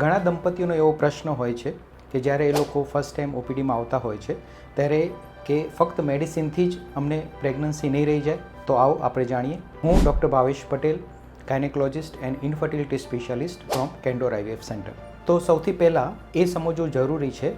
ઘણા દંપતીઓનો એવો પ્રશ્ન હોય છે કે જ્યારે એ લોકો ફર્સ્ટ ટાઈમ ઓપીડીમાં આવતા હોય છે, ત્યારે કે ફક્ત મેડિસિનથી જ અમને પ્રેગ્નન્સી નહીં રહી જાય, તો આવો આપણે જાણીએ. હું doctor Bhavesh Patel gynaecologist and infertility specialist from Candor IVF centre તો સૌથી પહેલાં એ સમજવું જરૂરી છે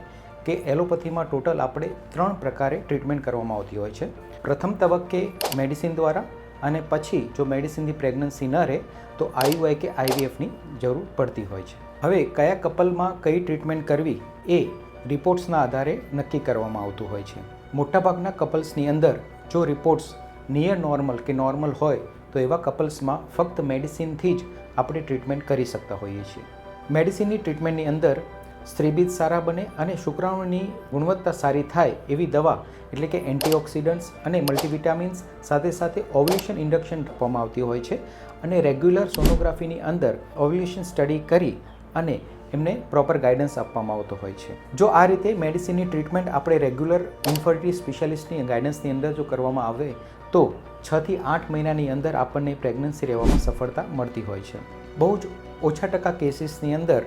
કે એલોપથીમાં ટોટલ આપણે ત્રણ પ્રકારે ટ્રીટમેન્ટ કરવામાં આવતી હોય છે. પ્રથમ તબક્કે મેડિસિન દ્વારા અને પછી જો મેડિસિનથી પ્રેગ્નન્સી ન રહે, તો આઈયુઆઈ કે આઈવીએફની જરૂર પડતી હોય છે. હવે કયા કપલમાં કઈ ટ્રીટમેન્ટ કરવી એ રિપોર્ટ્સના આધારે નક્કી કરવામાં આવતું હોય છે. મોટાભાગના કપલ્સની અંદર જો રિપોર્ટ્સ નિયર નોર્મલ કે નોર્મલ હોય તો એવા કપલ્સમાં ફક્ત મેડિસિનથી જ આપણે ટ્રીટમેન્ટ કરી શકતા હોઈએ છીએ. મેડિસિનની ટ્રીટમેન્ટની અંદર સ્ત્રીબીજ સારા બને અને શુક્રાણુની ગુણવત્તા સારી થાય એવી દવા એટલે કે એન્ટીઓક્સિડન્ટ્સ અને મલ્ટીવિટામિન્સ સાથે સાથે ઓવ્યુલેશન ઇન્ડક્શન આપવામાં આવતી હોય છે અને રેગ્યુલર સોનોગ્રાફીની અંદર ઓવ્યુલેશન સ્ટડી કરી અને એમને પ્રોપર ગાઈડન્સ આપવામાં આવતો હોય છે. જો આ રીતે મેડિસિનની ટ્રીટમેન્ટ આપણે રેગ્યુલર ઇન્ફર્ટી સ્પેશિયાલિસ્ટની ગાઈડન્સની અંદર જો કરવામાં આવે, તો છથી આઠ મહિનાની અંદર આપણને પ્રેગ્નન્સી રહેવામાં સફળતા મળતી હોય છે. બહુ જ ઓછા ટકા કેસીસની અંદર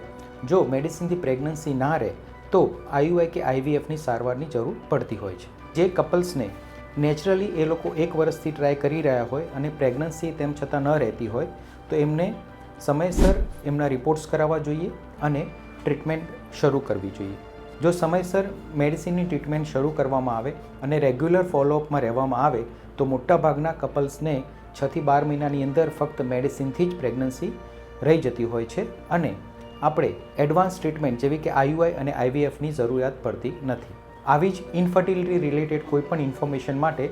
જો મેડિસિનથી પ્રેગ્નન્સી ના રહે, તો આઈયુઆઈ કે આઈવીએફની સારવારની જરૂર પડતી હોય છે. જે કપલ્સને નેચરલી એ લોકો એક વર્ષથી ટ્રાય કરી રહ્યા હોય અને પ્રેગ્નન્સી તેમ છતાં ન રહેતી હોય, તો એમને સમયસર એમના રિપોર્ટ્સ કરાવવા જોઈએ અને ટ્રીટમેન્ટ શરૂ કરવી જોઈએ. જો સમયસર મેડિસિનની ટ્રીટમેન્ટ શરૂ કરવામાં આવે અને રેગ્યુલર ફોલોઅપમાં રહેવામાં આવે, તો મોટાભાગના કપલ્સને છથી બાર મહિનાની અંદર ફક્ત મેડિસિનથી જ પ્રેગ્નન્સી રહી જતી હોય છે અને આપણે એડવાન્સ ટ્રીટમેન્ટ જેવી કે આઈયુઆઈ અને આઈવીએફની જરૂરિયાત પડતી નથી. આવી જ ઇન્ફર્ટિલિટી રિલેટેડ કોઈપણ ઇન્ફોર્મેશન માટે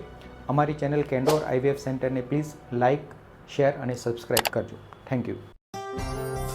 અમારી ચેનલ કેન્ડોર આઈવીએફ સેન્ટરને પ્લીઝ લાઇક શેર અને સબસ્ક્રાઈબ કરજો. Thank you. Música